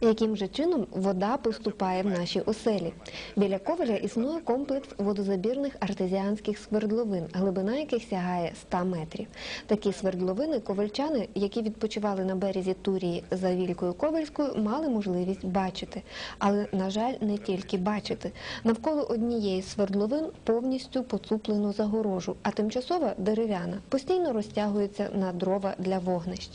Яким же чином вода поступає в наші оселі? Біля Ковеля існує комплекс водозабірних артезіанських свердловин, глибина яких сягає 100 метрів. Такі свердловини ковальчани, які відпочивали на березі Турії за Вількою Ковельською, мали можливість бачити. Але, на жаль, не тільки бачити. Навколо однієї свердловин повністю поцуплено загорожу, а тимчасова дерев'яна постійно розтягується на дрова для вогнищ.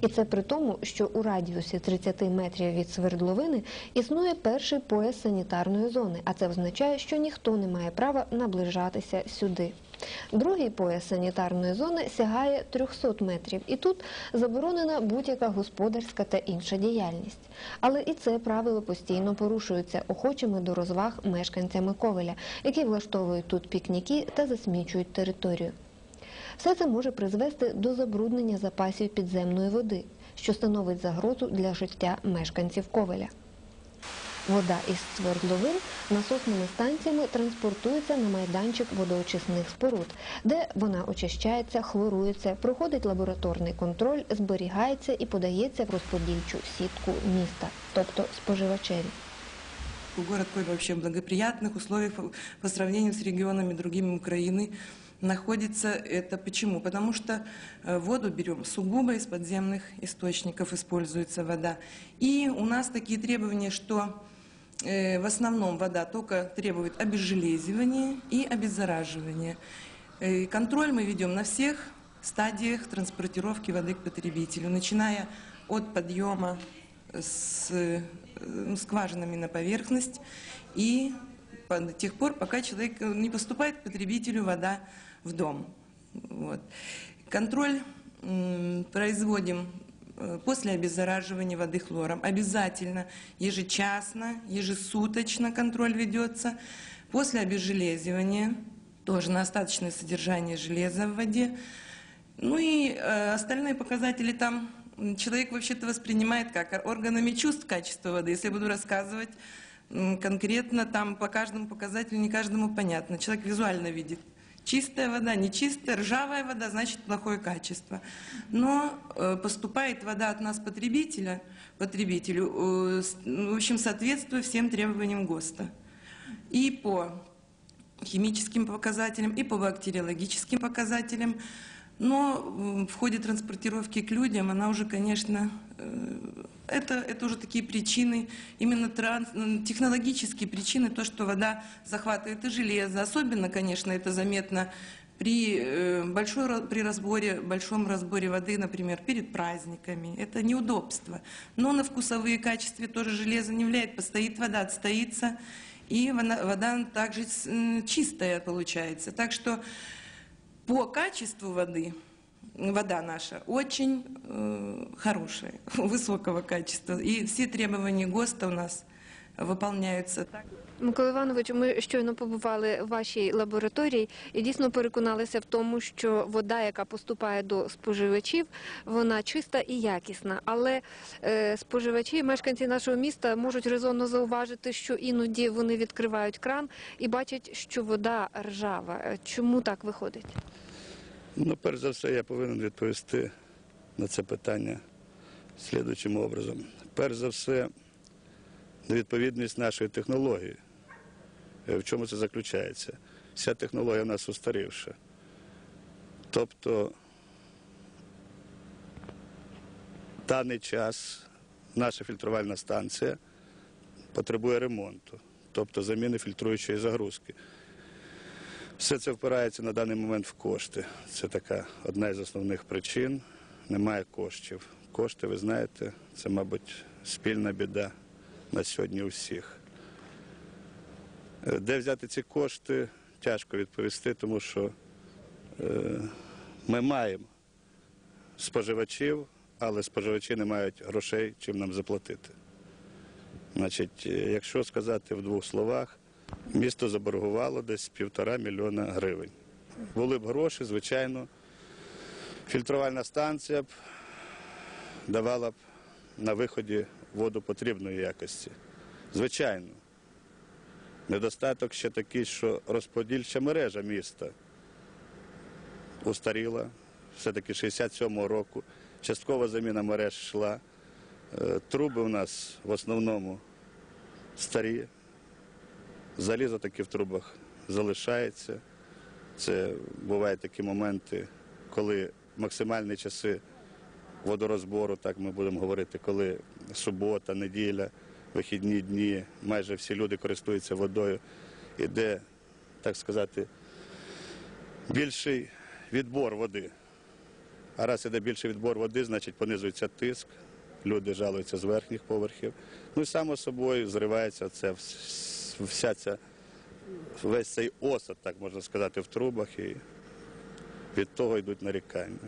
І це при тому, що у радіусі 30 метрів від свердловини існує перший пояс санітарної зони, а це означає, що ніхто не має права наближатися сюди. Другий пояс санітарної зони сягає 300 метрів, і тут заборонена будь-яка господарська та інша діяльність. Але і це правило постійно порушується охочими до розваг мешканцями Ковеля, які влаштовують тут пікніки та засмічують територію. Все це може призвести до забруднення запасів підземної води, що становить загрозу для життя мешканців Ковеля. Вода із свердловин насосними станціями транспортується на майданчик водоочисних споруд, де вона очищається, хлорується, проходить лабораторний контроль, зберігається і подається в розподільчу сітку міста, тобто споживачеві. Город Ковель вообще в благоприятных условиях по, сравнению с регионами другими Украины находится. Это почему? Потому что э, воду берем сугубо из подземных источников, используется вода. И у нас такие требования, что э, в основном вода только требует обезжелезивания и обеззараживания. Э, Контроль мы ведем на всех стадиях транспортировки воды к потребителю, начиная от подъема с скважинами на поверхность и до тех пор, пока человек не поступает к потребителю вода в дом. Вот. Контроль производим э, после обеззараживания воды хлором. Обязательно ежечасно, ежесуточно контроль ведется. После обезжелезивания тоже на остаточное содержание железа в воде. Ну и э, остальные показатели там человек вообще-то воспринимает как органами чувств качество воды. Если я буду рассказывать конкретно, там по каждому показателю не каждому понятно. Человек визуально видит. Чистая вода, нечистая, ржавая вода, значит плохое качество. Но э, поступает вода от нас потребителя, потребителю, э, в общем, соответствуя всем требованиям ГОСТа. И по химическим показателям и по бактериологическим показателям. Но в ходе транспортировки к людям она уже, конечно, э, это, это уже такие причины, именно транс- технологические причины, то, что вода захватывает и железо. Особенно, конечно, это заметно при, э, большой, при разборе, большом разборе воды, например, перед праздниками. Это неудобство. Но на вкусовые качества тоже железо не влияет. Постоит вода, отстоится, и вода, вода также чистая получается. Так что по качеству воды вода наша очень э, хорошая, высокого качества. И все требования ГОСТа у нас выполняются так. Микола Іванович, ми щойно побували в вашій лабораторії і дійсно переконалися в тому, що вода, яка поступає до споживачів, вона чиста і якісна. Але е, споживачі, мешканці нашого міста, можуть резонно зауважити, що іноді вони відкривають кран і бачать, що вода ржава. Е, Чому так виходить? Ну, перш за все, я повинен відповісти на це питання слідуючим образом. Перш за все, невідповідність нашої технології. Е, В чому це заключається? Вся технологія в нас устарівша. Тобто, даний час наша фільтрувальна станція потребує ремонту, тобто заміни фільтруючої загрузки. Все це впирається на даний момент в кошти. Це така одна із основних причин. Немає коштів. Кошти, ви знаєте, це, мабуть, спільна біда на сьогодні у всіх. Е, Де взяти ці кошти, тяжко відповісти, тому що е, ми маємо споживачів, але споживачі не мають грошей, чим нам заплатити. Значить, е, якщо сказати в двох словах, місто заборгувало десь півтора мільйона гривень. Були б гроші, звичайно, фільтрувальна станція б давала б на виході воду потрібної якості. Звичайно. Недостаток ще такий, що розподільча мережа міста устаріла, все-таки 67-го року. Часткова заміна мереж йшла. Е, Труби у нас в основному старі. Залізо таки в трубах залишається. Це бувають такі моменти, коли максимальні часи водорозбору, так ми будемо говорити, коли субота, неділя, вихідні дні, майже всі люди користуються водою. Іде, так сказати, більший відбор води. А раз іде більший відбор води, значить понизується тиск, люди жалуються з верхніх поверхів. Ну і само собою зривається це вся ця весь цей осад, так можна сказати, в трубах, і від того йдуть нарікання.